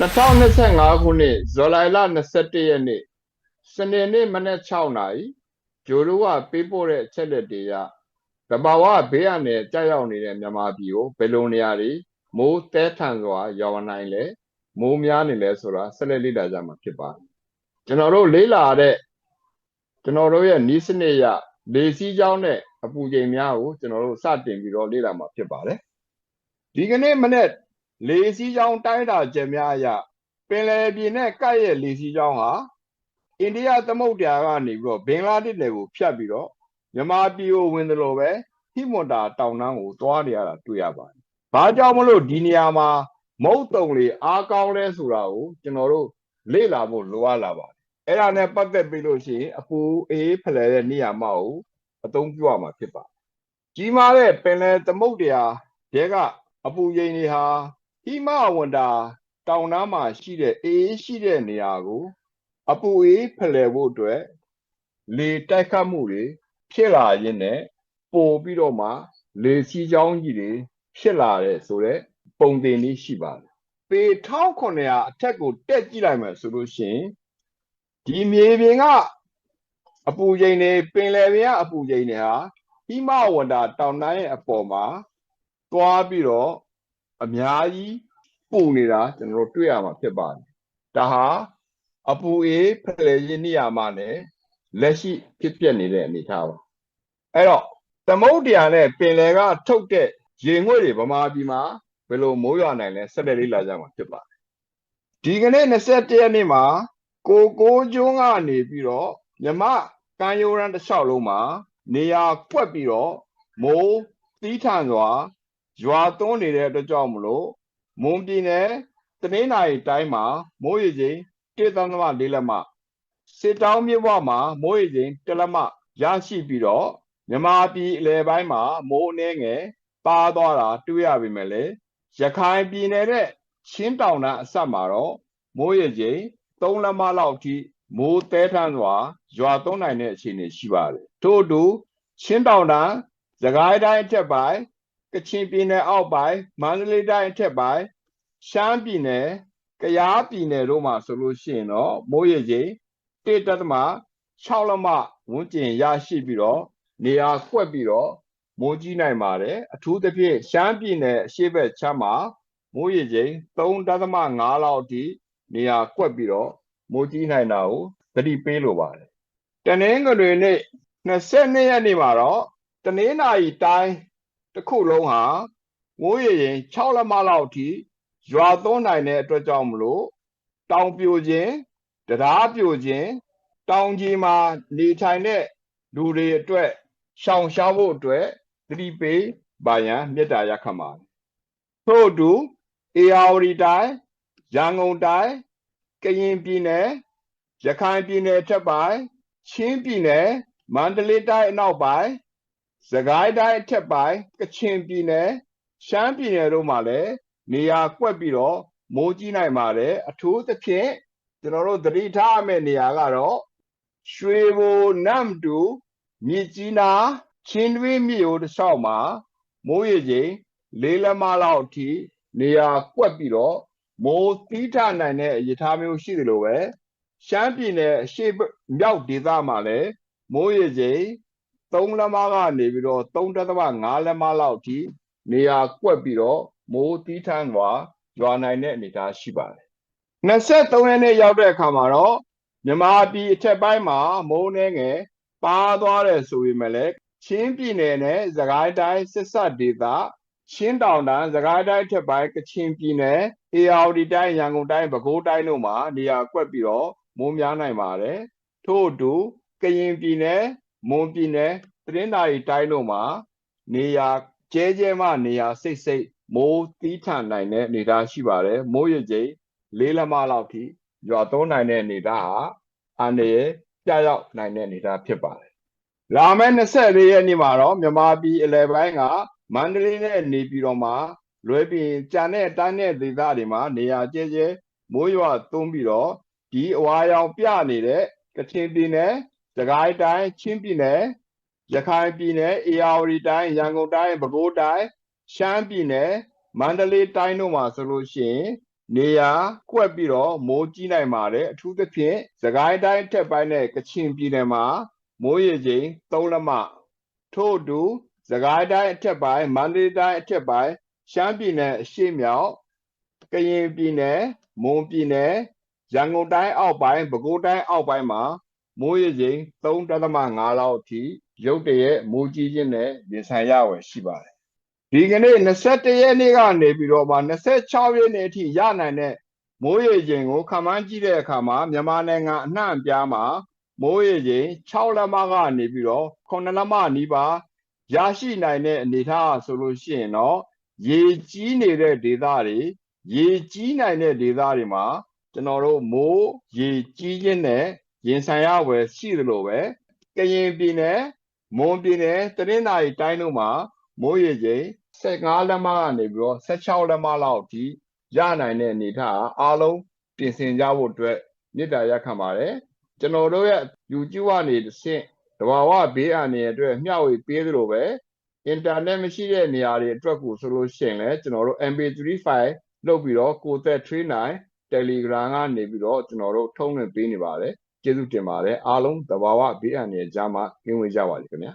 2025ခုနှစ်ဇူလိုင်လ21ရက်နေ့စနေနေ့မနက်6နာရီဂျိုလိုကပေးပို့တဲ့အချက်လက်တွေကတဘာဝဘေးရနယ်ကြောက်ရောက်နေတဲ့မြန်မာပြည်ကိုဘယ်လိုနေရာတွေမိုးတဲထန်စွာရောက်နိုင်လဲမိုးများနေလဲဆိုတာဆက်လက်လေ့လာကြမှာဖြစ်ပါတယ်ကျွန်တော်တို့လေ့လာတဲ့ကျွန်တော်တို့ရဲ့နီးစနစ်ရလေစီးကြောင်းနဲ့အပူချိန်များကိုကျွန်တော်တို့စတင်ပြီးတော့လေ့လာမှာဖြစ်ပါတယ်ဒီကနေ့မနေ့ လေစီးကြောင်းတိုင်းတာချက်များအရပင်လယ်ပြင်နဲ့ကပ်ရဲ့လေစီးကြောင်းဟာအိန္ဒိယသမုဒ္ဒရာကနေပြီးတော့ဘင်္ဂလားဒေ့ရှ်နယ်ကိုဖြတ်ပြီးတော့မြန်မာပြည်ကိုဝင်တယ်လို့ပဲဟိမွန်တာတောင်တန်းကိုသွားနေရတာတွေ့ရပါတယ်။ဘာကြောင့်မလို့ဒီနေရာမှာမုတ်တုံလေအားကောင်းလဲဆိုတာကိုကျွန်တော်တို့လေ့လာဖို့လိုအပ်လာပါတယ်။အဲ့ဒါနဲ့ပတ်သက်ပြီးလို့ရှိရင်အပူအေးဖလှယ်တဲ့နေရာမှာကိုအသုံးပြုရမှာဖြစ်ပါတယ်။ကြီးမားတဲ့ပင်လယ်သမုဒ္ဒရာတဲကအပူချိန်တွေဟာ ဟိမဝန္တာတောင်တန်းမှာရှိတဲ့အေးရှိတဲ့နေရာကို အပူအေးဖလှယ်ဖို့အတွက်လေတိုက်ခတ်မှုတွေဖြစ်လာရင်းနဲ့ပို့ပြီးတော့မှ လေစီးကြောင်းကြီးတွေဖြစ်လာတဲ့ဆိုတော့ပုံတင်လေးရှိပါတယ်။ပေ1900အထက်ကိုတက်ကြည့်လိုက်မယ်ဆိုလို့ရှိရင်ဒီမြေပြင်ကအပူချိန်တွေပင်လယ်ပြင်ကအပူချိန်တွေဟာဟိမဝန္တာတောင်တန်းရဲ့အပေါ်မှာတွားပြီးတော့အများကြီး ပူနေတာကျွန်တော်တို့တွေ့ရမှာဖြစ်ပါတယ်။ဒါဟာအပူအေးဖလှယ်ခြင်းနေရာမှာလည်းလက်ရှိဖြစ်ပျက်နေတဲ့အနေအထားပါအဲ့တော့သမုဒ္ဒရာနဲ့ပင်လယ်ကထုတ်တဲ့ရေငွေ့တွေဗမာပြည်မှာဘယ်လိုမိုးရွာနိုင်လဲဆက်လက်လေးလာကြမှာဖြစ်ပါတယ်ဒီကနေ့21ရက်နေ့မှာကိုကိုကျွန်းကနေပြီးတော့မြမကမ်းရိုးရန်တစ်လျှောက်လုံးမှာနေရာကွက်ပြီးတော့မိုးသီးထန်စွာရွာသွန်းနေတဲ့အတွက်ကြောင့်မလို့ မွန်ပြည်နယ်တနင်္လာရီတိုင်းမှာမိုးရေချိန်1.4လက်မစစ်တောင်းမြစ်ဝမှာမိုးရေချိန်1လက်မရရှိပြီးတော့မြမာပြည်အလယ်ပိုင်းမှာမိုးအနှဲငယ်ပါသွားတာတွေ့ရပြီမဲ့လေရခိုင်ပြည်နယ်နဲ့ချင်းတောင်တန်းအဆက်မှာတော့မိုးရေချိန်3လက်မလောက်အထိမိုးတဲထန်းစွာရွာသွန်းနိုင်တဲ့အခြေအနေရှိပါတယ်ထို့အတူချင်းတောင်တန်းသခိုင်းတိုင်းအထက်ပိုင်း ကချင်ပြည်နယ်အောက်ပိုင်းမန္တလေးတိုင်းအထက်ပိုင်းရှမ်းပြည်နယ်ကယားပြည်နယ်တို့မှာဆိုလို့ရှိရင်တော့မိုးရေချိန်1.6လက်မဝန်းကျင်ရရှိပြီးတော့နေရာကွက်ပြီးတော့မိုးကြီးနိုင်ပါတယ်အထူးသဖြင့်ရှမ်းပြည်နယ်အရှေ့ဘက်ချမ်းမှာမိုးရေချိန်3.5လောက်အထိနေရာကွက်ပြီးတော့မိုးကြီးနိုင်တာကိုသတိပေးလိုပါတယ်တနင်္ဂနွေနေ့22ရက်နေ့မှာတော့တနင်္လာရီတိုင်း တစ်ခုလုံးဟာမိုးရေချိန်6လက်မလောက်အထိရွာသွန်းနိုင်တဲ့အတွက်ကြောင့်မလို့တောင်ပြိုခြင်းတရားပြိုခြင်းတောင်ကြီးမှာနေထိုင်တဲ့လူတွေအတွက်ရှောင်ရှားဖို့အတွက်သတိပေးပါရန်မေတ္တာရက်ခံပါတယ်ထို့အတူအေယာဝတီတိုင်းရန်ကုန်တိုင်းကရင်ပြည်နယ်ရခိုင်ပြည်နယ်ထက်ပိုင်းချင်းပြည်နယ်မန္တလေးတိုင်းအနောက်ပိုင်း စကိုင်းတိုင်းအထက်ပိုင်းကချင်ပြည်နယ်ရှမ်းပြည်နယ်တို့မှာလည်းနေရာကွက်ပြီးတော့မိုးကြီးနိုင်ပါတယ်အထူးသဖြင့်ကျွန်တော်တို့သတိထားရမယ့်နေရာကတော့ရွှေဘိုနမ်တူမြစ်ကြီးနားချင်းတွင်းမြို့တစ်လျှောက်မှာမိုးရေချိန်လေးလက်မလောက်အထိနေရာကွက်ပြီးတော့မိုးသီးထနိုင်တဲ့ရထားမျိုးရှိတယ်လို့ပဲရှမ်းပြည်နယ်အရှေ့မြောက်ဒေသမှာလည်းမိုးရေချိန် 3လက်မကနေပြီးတော့3.5လက်မလောက်အထိနေရာကွက်ပြီးတော့မိုးသီးထန်စွာရွာနိုင်တဲ့အနေအထားရှိပါတယ်23ရက်နေ့ရောက်တဲ့အခါမှာတော့မြန်မာပြည်အထက်ပိုင်းမှာမိုးနှဲငယ်ပါသွားတယ်ဆိုပေမဲ့လည်းချင်းပြည်နယ်နဲ့စကိုင်းတိုင်းစစ်ဆက်ဒေသချင်းတောင်တန်းစကိုင်းတိုင်းထက်ပိုင်းကချင်ပြည်နယ်အေရဝတီတိုင်းရန်ကုန်တိုင်းပဲခူးတိုင်းတို့မှာနေရာကွက်ပြီးတော့မိုးများနိုင်ပါတယ်ထို့အတူကရင်ပြည်နယ် မွန်ပြည်နယ်တရင်းသာရီတိုင်းတို့မှာနေရာကျဲကျဲမှနေရာစိတ်စိတ်မိုးတီးထန်နိုင်တဲ့အနေအထားရှိပါတယ်မိုးရချိန်လေးလက်မလောက်ထိရွာသွန်းနိုင်တဲ့အနေအထားဟာအန္တရာယ်ပြရောက်နိုင်တဲ့အနေအထားဖြစ်ပါတယ်လာမယ့်24ရက်နေ့မှာတော့မြန်မာပြည်အလယ်ပိုင်းကမန္တလေးနဲ့နေပြည်တော်မှာလွဲပြီးကြံတဲ့တိုင်းတဲ့ဒေသတွေမှာနေရာကျဲကျဲမိုးရွာသွန်းပြီးတော့ဒီအဝါရောင်ပြနေတဲ့ကချင်ပြည်နယ် စကိုင်းတိုင်းချင်းပြည်နယ်ရခိုင်ပြည်နယ်အေရဝတီတိုင်းရန်ကုန်တိုင်းပဲခူးတိုင်းရှမ်းပြည်နယ်မန္တလေးတိုင်းတို့မှာဆိုလို့ရှိရင်နေရာကွက်ပြီးတော့မိုးကြီးနိုင်ပါတယ်အထူးသဖြင့်သခိုင်းတိုင်းထက်ပိုင်းနဲ့ကချင်ပြည်နယ်မှာမိုးရေချိန်3လက်မထို့အတူသခိုင်းတိုင်းအထက်ပိုင်းမန္တလေးတိုင်းအထက်ပိုင်းရှမ်းပြည်နယ်အရှေ့မြောက်ကရင်ပြည်နယ်မွန်ပြည်နယ်ရန်ကုန်တိုင်းအောက်ပိုင်းပဲခူးတိုင်းအောက်ပိုင်းမှာ မိုးရေချိန်3.5လောက်အထိရုတ်တရက်မိုးကြီးခြင်းနဲ့ရင်ဆိုင်ရဝယ်ရှိပါတယ်ဒီကနေ့21ရက်နေ့ကနေပြီးတော့မှ26ရက်နေ့အထိရနိုင်တဲ့မိုးရေချိန်ကိုခန့်မှန်းကြည့်တဲ့အခါမှာမြန်မာနိုင်ငံအနှံ့အပြားမှာမိုးရေချိန်6လက်မကနေပြီးတော့9လက်မနီးပါးရရှိနိုင်တဲ့အနေအထားဆိုလို့ရှိရင်တော့ရေကြီးနေတဲ့ဒေသတွေရေကြီးနိုင်တဲ့ဒေသတွေမှာကျွန်တော်တို့မိုးရေကြီးခြင်းနဲ့ ရင်ဆိုင်ရဝယ်ရှိသလိုပဲကရင်ပြည်နယ်မွန်ပြည်နယ်တနင်္သာရီတိုင်းတို့မှာမိုးရေချိန်15လက်မကနေပြီးတော့16လက်မလောက်အထိရနိုင်တဲ့အနေအထားအားအားလုံးပြင်ဆင်ကြဖို့အတွက်မြစ်တာရက်ခံပါတယ်ကျွန်တော်တို့ရဲ့ YouTube ကနေတစ်ဆင့်တဘာဝဘေးအန္တရာယ်အတွက်မျှဝေပေးသလိုပဲအင်တာနက်မရှိတဲ့နေရာတွေအတွက်ကိုဆိုလို့ရှိရင်လည်းကျွန်တော်တို့ MP3 file လုပ်ပြီးတော့ကိုသက်39 Telegram ကနေပြီးတော့ကျွန်တော်တို့ထုံးလွှင့်ပေးနေပါတယ် ကျေးဇူးတင်ပါတယ်အားလုံးတဘာဝဘေးအန္တရာယ်ကြားမှာကင်းဝေးကြပါစေခင်ဗျာ